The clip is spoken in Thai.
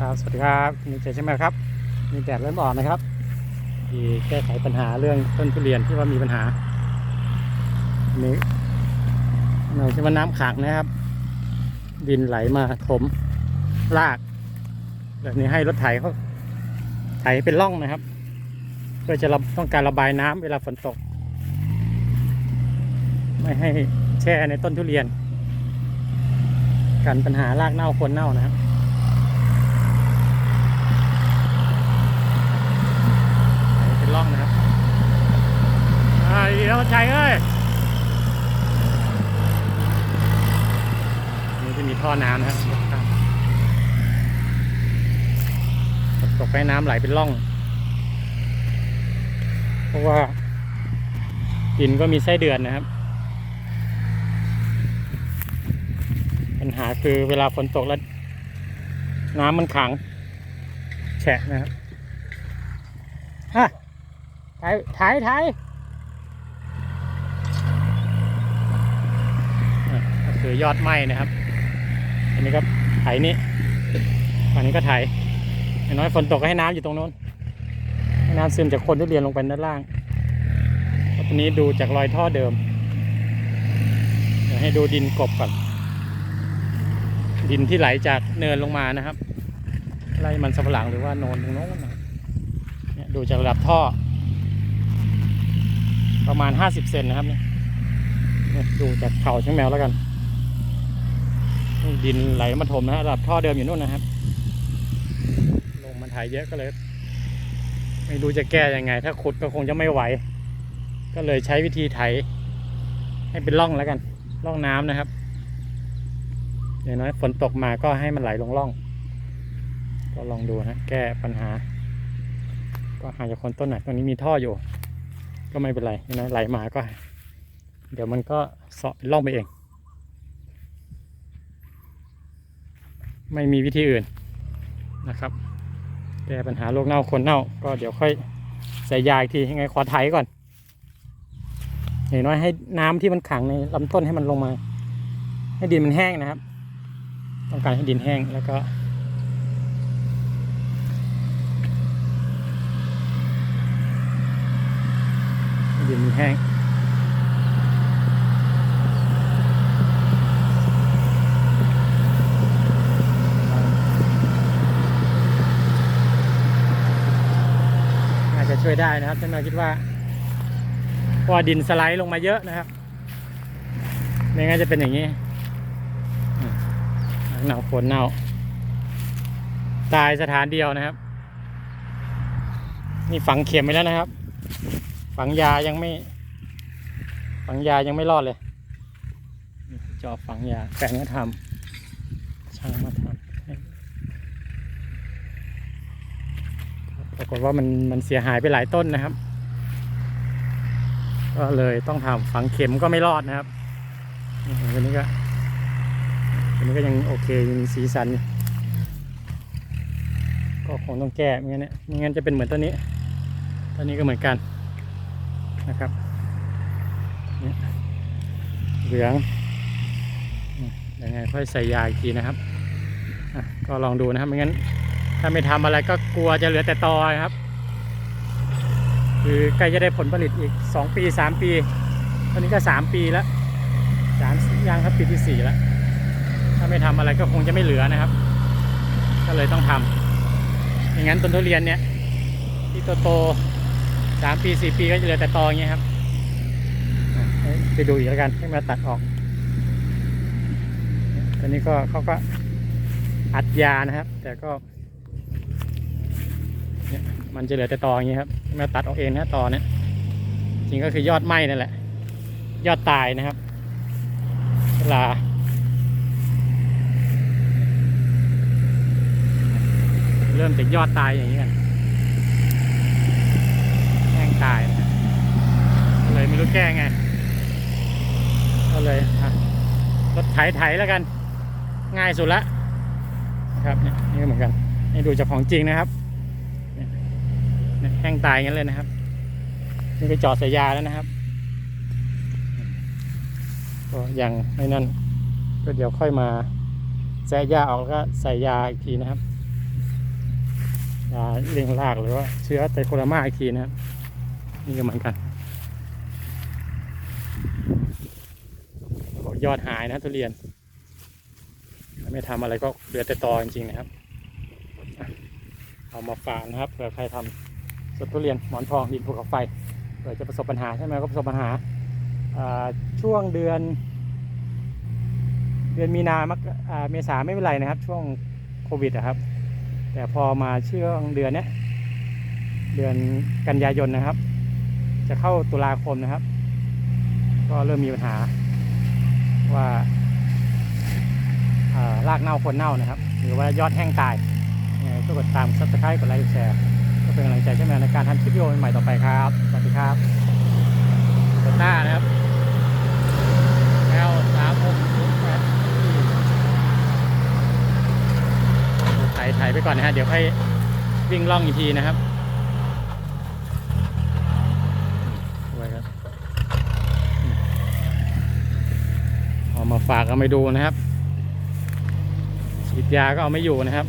ครับ สวัสดีครับมีเจใช่ไหมครับ มีแดดเริ่มออกนะครับที่แก้ไขปัญหาเรื่องต้นทุเรียนที่ว่ามีปัญหานนี้หน่อยที่ว่าน้ำขังนะครับ ดินไหลมาถมลาก แบบนี้ให้รถไถเขาไถเป็นร่องนะครับ เพื่อจะระต้องการระบายน้ำเวลาฝนตก ไม่ให้แช่ในต้นทุเรียนกันปัญหารากเน่าโคนเน่านะครับ เป็นร่องนะครับอ่าดีแล้วชัยเอ้ยนี่จะมีท่อน้ำนะครับฝนตกให้น้ำไหลเป็นร่อง เพราะว่าดินก็มีไส้เดือนนะครับ ปัญหาคือเวลาฝนตกแล้วน้ำมันขัง แฉะนะครับฮะ ถ่ายถ่ายถ่ายก็คือยอดไหม้นะครับ อันนี้ก็ไถนี่อันนี้ก็ไถอย่างน้อยฝนตกก็ให้น้ำอยู่ตรงโน้นให้น้ำซึมจากคนทุเรียนลงไปด้านล่างวตอนนี้ดูจากรอยท่อเดิม เดี๋ยวให้ดูดินกบก่อน ดินที่ไหลจากเนินลงมานะครับ ไล่มันสำปะหลังหรือว่าโนนตรงโน้นนะดูจากระดับท่อ ประมาณ 50 เซนนะครับเนี่ยดูจากเขาช่างแมวแล้วกัน ดินไหลมาถมนะฮะระดับท่อเดิมอยู่นู่นนะครับ ลงมันถ่ายเยอะก็เลย ไม่รู้จะแก้ยังไง ถ้าขุดก็คงจะไม่ไหว ก็เลยใช้วิธีไถ ให้เป็นร่องแล้วกัน ร่องน้ำนะครับ อย่างน้อยฝนตกมาก็ให้มันไหลลงร่อง ก็ลองดูนะ แก้ปัญหา ก็หาจากคนต้นไหนตรงนี้มีท่ออยู่ ก็ไม่เป็นไรนะไหลมาก็ เดี๋ยวมันก็เสาะเป็นร่องไปเอง ไม่มีวิธีอื่นนะครับแก้ปัญหาโรคเน่าคนเน่า ก็เดี๋ยวค่อยใส่ยาอีกทียังไงขอไถก่อนอย่างน้อยให้น้ำที่มันขังในลำต้นให้มันลงมา ให้ดินมันแห้งนะครับ ต้องการให้ดินแห้งแล้วก็ ดิน มันแห้งน่าจะช่วยได้นะครับท่านนาคิดว่าเพราะว่าดินสไลด์ลงมาเยอะนะครับไม่งั้นจะเป็นอย่างนี้อืมเน่าฝนเน่า ตายสถานเดียวนะครับ นี่ฝังเข็มไปแล้วนะครับ ฝังยายังไม่ ฝังยายังไม่รอดเลยนี่จอบฝังยาแฟนก็ทำช่างมาทำปรากฏว่ามันมันเสียหายไปหลายต้นนะครับ ก็เลยต้องทำฝังเข็มก็ไม่รอดนะครับนี่วันนี้ก็วันนี้ก็ยังโอเคยังมีสีสันอยู่ก็คงต้องแก้ไม่งั้นเนี่ยไม่งั้นจะเป็นเหมือนต้นนี้ต้นนี้ก็เหมือนกัน นะครับเหลืองยังไงค่อยใส่ยาอีกทีนะครับก็ลองดูนะครับไม่งั้น ถ้าไม่ทำอะไรก็กลัวจะเหลือแต่ตอครับ คือใกล้จะได้ผลผลิตอีก 2 ปี 3 ปี ตอนนี้ก็ 3 ปีแล้วสามยังครับปีที่ 4 แล้ว ถ้าไม่ทำอะไรก็คงจะไม่เหลือนะครับ ก็เลยต้องทำอย่างนั้นต้นทุเรียนเนี่ยที่โตๆ สามปีสี่ปีก็จะเหลือแต่ตออย่างเงี้ยครับไปดูอีกแล้วกันให้มาตัดออก ตอนนี้ก็เขาก็อัดยานะครับ แต่ก็มันจะเหลือแต่ตออย่างเงี้ยครับมาตัดออกเองนะตอเนี่ยจริงก็คือยอดไหม้นั่นแหละ ยอดตายนะครับเวลาเริ่มจากยอดตายอย่างนี้กัน แห้งตายนะก็เลยไม่รู้ แก้ไง ก็เลยรถไถไถแล้วกัน ง่ายสุดละนะครับเนี่ยนี่ก็เหมือนกันให้ดูจากของจริงนะครับแห้งตายงั้นเลยนะครับนี่ไปจอดใส่ยาแล้วนะครับ ก็ยังไม่นั่นก็เดี๋ยวค่อยมาแซะยาออกแล้วก็ใส่ยาอีกทีนะครับยาเลี้ยงรากหรือว่าเชื้อไตโคโรมาอีกทีนะครับ นี่ก็เหมือนกันบอก ยอดหายนะทุเรียน ไม่ทำอะไรก็เหลือแต่ตอจริงๆนะครับ เอามาฝากนะครับเผื่อใครทำสวนทุเรียนหมอนทองดินภูเขาไฟเผื่อจะประสบปัญหาใช่ไหมก็ประสบปัญหาช่วงเดือน เดือนมีนามักเมษาไม่เป็นไรนะครับ ช่วงโควิดนะครับ แต่พอมาช่วงเดือนเนี้ยเดือนกันยายนนะครับ จะเข้าตุลาคมนะครับ ก็เริ่มมีปัญหา ว่าอ่ารากเน่าคนเน่านะครับ หรือว่ายอดแห้งตายยังไงก็กดตามซับสไครต์กดไลค์กดแชร์ก็เป็นกำลังใจให้แมในการทำคลิปวิดีโอใหม่ต่อไปครับสวัสดีครับโตต้านะครับ L สามหกศูนย์แปดถ่ายถ่ายไปก่อนนะฮะเดี๋ยวให้วิ่งล่องอีกทีนะครับไว้ครับเอา มาฝากเอาไปดูนะครับฉีดยาก็เอาไม่อยู่นะครับ